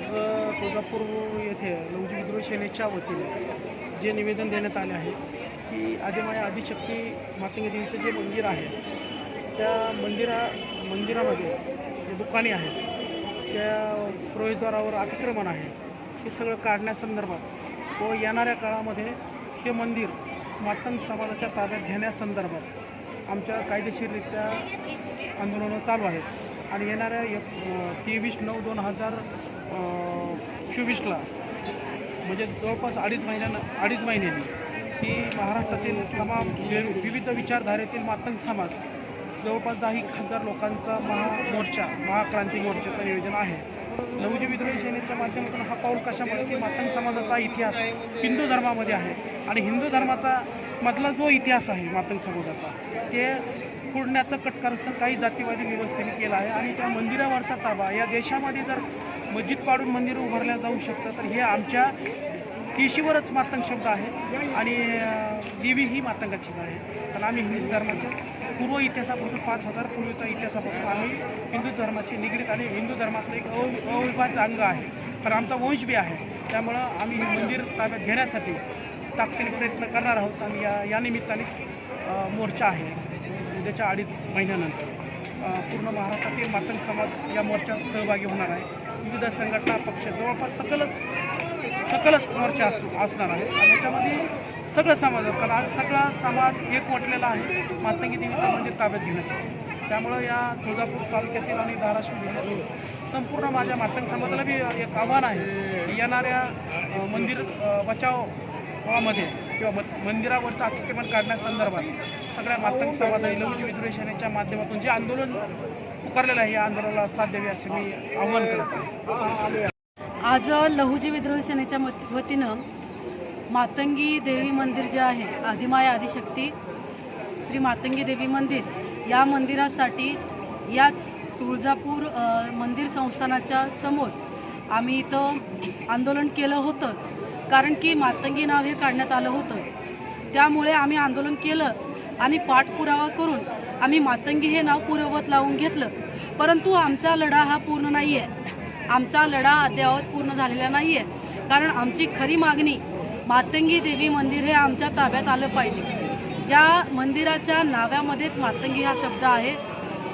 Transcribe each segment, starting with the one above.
आज तुळजापूर येथे लवजी सेनेच्या वतीने जे निवेदन देण्यात आले आहे की आदिमाया आदिशक्ती मातंगी देवीचं जे मंदिर आहे त्या मंदिरा मंदिरामध्ये जे दुकाने आहेत त्या प्रवेशद्वारावर अतिक्रमण आहे हे सगळं काढण्यासंदर्भात व येणाऱ्या काळामध्ये हे मंदिर मातंग समाजाच्या ताब्यात घेण्यासंदर्भात आमच्या कायदेशीररित्या आंदोलनं चालू आहेत. आणि येणाऱ्या एक तेवीस नऊ दोन हजार चोवीसला. म्हणजे जवळपास अडीच महिन्यानं अडीच महिन्यांनी की महाराष्ट्रातील तमाम विविध विचारधारेतील मातंग समाज जवळपास दहा एक हजार लोकांचा महामोर्चा महाक्रांती मोर्चाचं नियोजन आहे. लवजी विद्रोही सेनेच्या माध्यमातून हा पाऊल कशामुळे की मातंग समाजाचा इतिहास हिंदू धर्मामध्ये आहे आणि हिंदू धर्माचा मधला जो इतिहास आहे मातंग समाजाचा ते फोडण्याचं कटकारस्थान काही जातीवादी व्यवस्थेने केलं आहे आणि त्या मंदिरावरचा ताबा या देशामध्ये जर मस्जिद पाडून मंदिर उभारल्या जाऊ शकतं तर हे आमच्या केशीवरच मातंग शब्द आहे आणि देवी ही मातंगाची आहे. कारण आम्ही हिंदू धर्माच्या पूर्व इतिहासापासून पाच हजार पूर्वीच्या इतिहासापासून आम्ही हिंदू धर्माशी निगडीत आणि हिंदू धर्मातलं एक अव अविभाज्य अंग आहे. कारण आमचा वंश बी आहे. त्यामुळं आम्ही हे मंदिर ताब्यात घेण्यासाठी ताकदीने प्रयत्न करणार आहोत आणि या या निमित्तानेच मोर्चा आहे. उद्याच्या अडीच महिन्यानंतर. संपूर्ण महाराष्ट्रातील मातंग समाज या मोर्चात सहभागी होणार आहे. विविध संघटना पक्ष जवळपास सकलच सकलच मोर्चा असू असणार आहे. आणि याच्यामध्ये सगळं समाज कारण आज सगळा समाज एकवटलेला आहे मातंगी देवीचं मंदिर ताब्यात घेण्यासाठी. त्यामुळं या तुळजापूर तालुक्यातील आणि धाराशिव जिल्ह्यातील संपूर्ण माझ्या मातंग समाजाला बी एक आव्हान आहे येणाऱ्या मंदिर बचाव गावामध्ये किंवा म- मंदिरावरचं अतिक्रमण काढण्यासंदर्भात सगळ्या मातंग समाज आणि लवजी विद्रोही सेनेच्या माध्यमातून जे आंदोलन पुकारलेलं आहे या आंदोलनाला साथ द्यावी असे मी आव्हान करत आज लहुजी विद्रोही सेनेच्या वतीनं मातंगी देवी मंदिर जे आहे आदिमाया आदिशक्ती श्री मातंगी देवी मंदिर या मंदिरासाठी याच तुळजापूर मंदिर संस्थानाच्या समोर आम्ही इथं आंदोलन केलं होतं. कारण की मातंगी नाव हे काढण्यात आलं होतं. त्यामुळे आम्ही आंदोलन केलं आणि पाठपुरावा करून आम्ही मातंगी हे नाव पूर्ववत लावून घेतलं. परंतु आमचा लढा हा पूर्ण नाही आहे आमचा लढा अद्यावत पूर्ण झालेला नाही आहे कारण आमची खरी मागणी मातंगी देवी मंदिर हे आमच्या ताब्यात आलं पाहिजे. ज्या मंदिराच्या नाव्यामध्येच मातंगी हा शब्द आहे.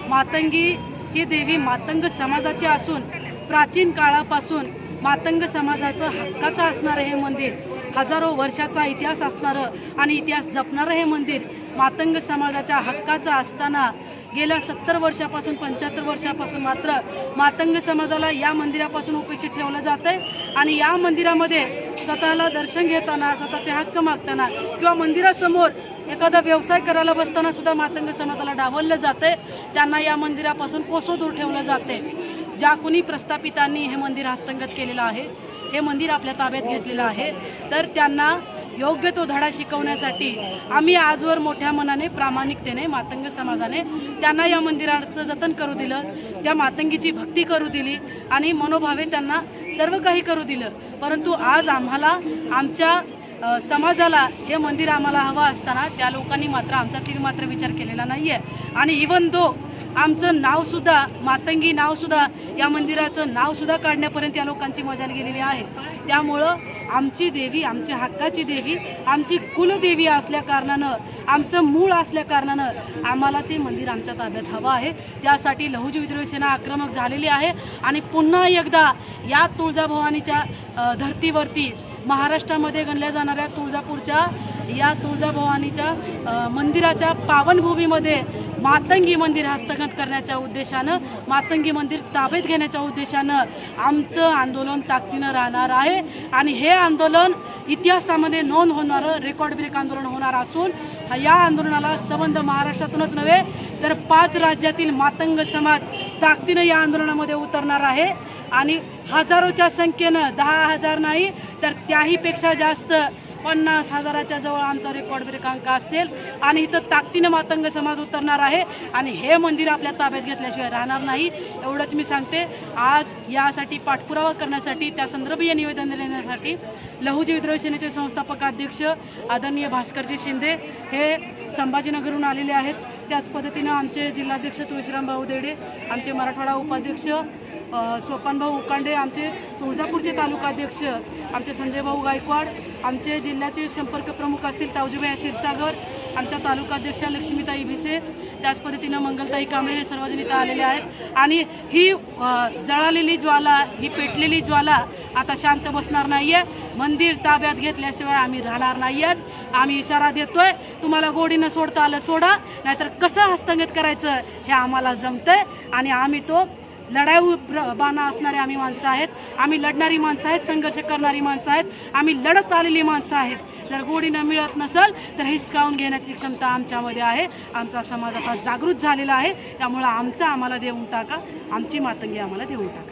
मातंगी ही देवी मातंग समाजाची असून प्राचीन काळापासून मातंग समाजाचं हक्काचं असणारं हे मंदिर हजारो वर्षाचा इतिहास असणारं आणि इतिहास जपणारं हे मंदिर मातंग समाजाच्या हक्काचं असताना गेल्या सत्तर वर्षापासून पंच्याहत्तर वर्षापासून मात्र मातंग समाजाला या मंदिरापासून उपेक्षित ठेवलं जातं आहे आणि या मंदिरामध्ये स्वतःला दर्शन घेताना स्वतःचे हक्क मागताना किंवा मंदिरासमोर एखादा व्यवसाय करायला बसताना सुद्धा मातंग समाजाला डावललं जाते त्यांना या मंदिरापासून कोसो दूर ठेवलं जाते ज्या कुणी प्रस्थापितांनी हे मंदिर हस्तंगत केलेलं आहे हे मंदिर आपल्या ताब्यात घेतलेलं आहे तर त्यांना योग्य तो धडा शिकवण्यासाठी आम्ही आजवर मोठ्या मनाने प्रामाणिकतेने मातंग समाजाने त्यांना या मंदिराचं जतन करू दिलं त्या मातंगीची भक्ती करू दिली आणि मनोभावे त्यांना सर्व काही करू दिलं. परंतु आज आम्हाला आमच्या समाजाला हे मंदिर आम्हाला हवं असताना त्या लोकांनी मात्र आमचा ती मात्र विचार केलेला नाही आहे आणि इवन दो आमचं नावसुद्धा मातंगी नावसुद्धा या मंदिराचं नावसुद्धा काढण्यापर्यंत या लोकांची मजा गेलेली आहे. त्यामुळं आमची देवी आमची हक्काची देवी आमची कुलदेवी असल्या कारणानं आमचं मूळ असल्या कारणानं आम्हाला ते मंदिर आमच्या ताब्यात हवं आहे. त्यासाठी लहुजी विद्रोही सेना आक्रमक झालेली आहे. आणि पुन्हा एकदा या तुळजाभवानीच्या धर्तीवरती महाराष्ट्रामध्ये गणल्या जाणाऱ्या तुळजापूरच्या या तुळजाभवानीच्या मंदिराच्या पावनभूमीमध्ये मातंगी मंदिर हस्तगत करण्याच्या उद्देशानं मातंगी मंदिर ताब्यात घेण्याच्या उद्देशानं आमचं आंदोलन ताकदीनं राहणार आहे. आणि हे आंदोलन इतिहासामध्ये नोंद होणारं रेकॉर्ड ब्रेक आंदोलन होणार असून या आंदोलनाला संबंध महाराष्ट्रातूनच नव्हे तर पाच राज्यातील मातंग समाज ताकदीनं या आंदोलनामध्ये उतरणार आहे. आणि हजारोच्या संख्येनं दहा हजार नाही तर त्याहीपेक्षा जास्त पन्नास हजाराच्या जवळ आमचा रेकॉर्ड ब्रेकांक असेल. आणि इथं ताकदीनं मातंग समाज उतरणार आहे. आणि हे मंदिर आपल्या ताब्यात घेतल्याशिवाय राहणार नाही एवढंच मी सांगते. आज यासाठी पाठपुरावा करण्यासाठी त्या संदर्भीय निवेदन देण्यासाठी लहुजी विद्रोही सेनेचे संस्थापक अध्यक्ष आदरणीय भास्करजी शिंदे हे संभाजीनगरहून आलेले आहेत. त्याच पद्धतीनं आमचे जिल्हाध्यक्ष तुळशीराम भाऊ देडे आमचे मराठवाडा उपाध्यक्ष सोपानभाऊ उकांडे आमचे तुळजापूरचे तालुकाध्यक्ष आमचे संजय भाऊ गायकवाड आमचे जिल्ह्याचे संपर्क प्रमुख असतील तावजीबाई क्षीरसागर आमच्या तालुकाध्यक्षा लक्ष्मीताई भिसे त्याच पद्धतीनं मंगलताई कांबळे हे सर्वजण इथं आलेले आहेत. आणि ही जळालेली ज्वाला ही पेटलेली ज्वाला आता शांत बसणार नाही आहे मंदिर ताब्यात घेतल्याशिवाय आम्ही राहणार नाही आहेत आम्ही इशारा देतोय तुम्हाला गोडीनं सोडता आलं सोडा नाहीतर कसं हस्तंगत करायचं हे आम्हाला जमतंय. आणि आम्ही तो लढाऊ प्र- बाणा असणारे आम्ही माणसं आहेत. आम्ही लढणारी माणसं आहेत संघर्ष करणारी माणसं आहेत. आम्ही लढत आलेली माणसं आहेत. जर गोडीनं मिळत नसेल तर हिसकावून घेण्याची क्षमता आमच्यामध्ये आहे. आमचा समाज आता जागृत झालेला आहे. त्यामुळं आमचं आम्हाला देऊन टाका. आमची मातंगी आम्हाला देऊन टाका.